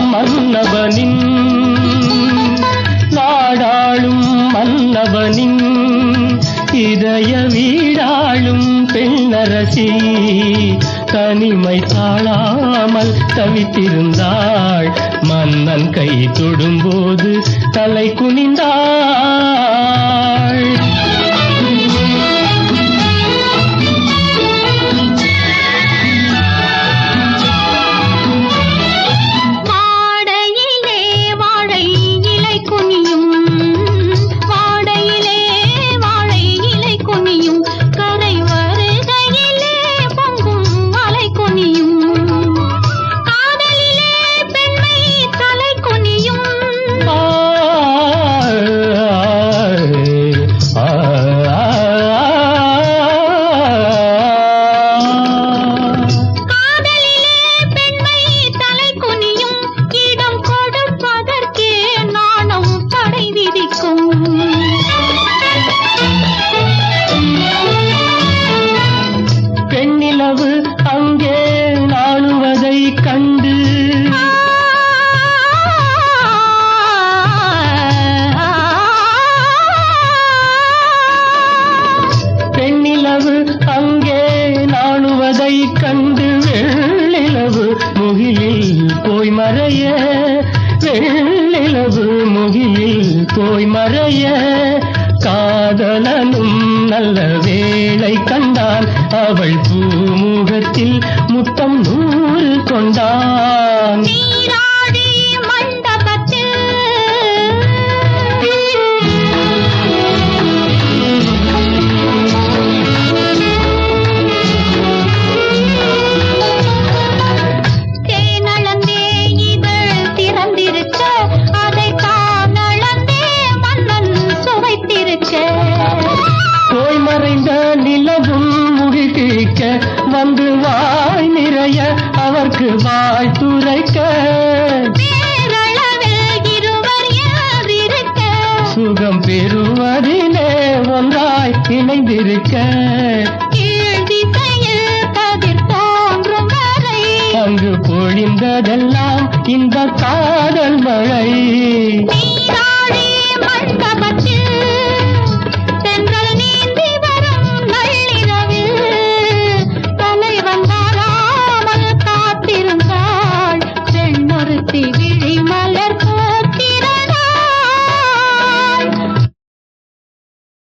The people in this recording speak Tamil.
மன்னவனின் நாடாளும் மன்னவனின் இதய வீடாளும் பெண்ணரசி தனிமை தாழாமல் தவித்திருந்தாள். மன்னன் கை தொடும்போது தலை குனிந்தாள். கண்டு வெள்ளிலவு முகிலில் போய் மறைய. வெள்ளிலவு முகிலில் போய் மறைய. காதலனும் நல்ல வேளை கண்டான். அவள் பூமுகத்தில் முத்தம் நூறு கொண்டான். வந்து வாய் நிறைய அவர்க்கு வாய் துரைக்க. சுகம் பெறுவதிலே ஒன்றாய் இணைந்திருக்க. அங்கு பொழிந்ததெல்லாம் இந்த நீராடி விழி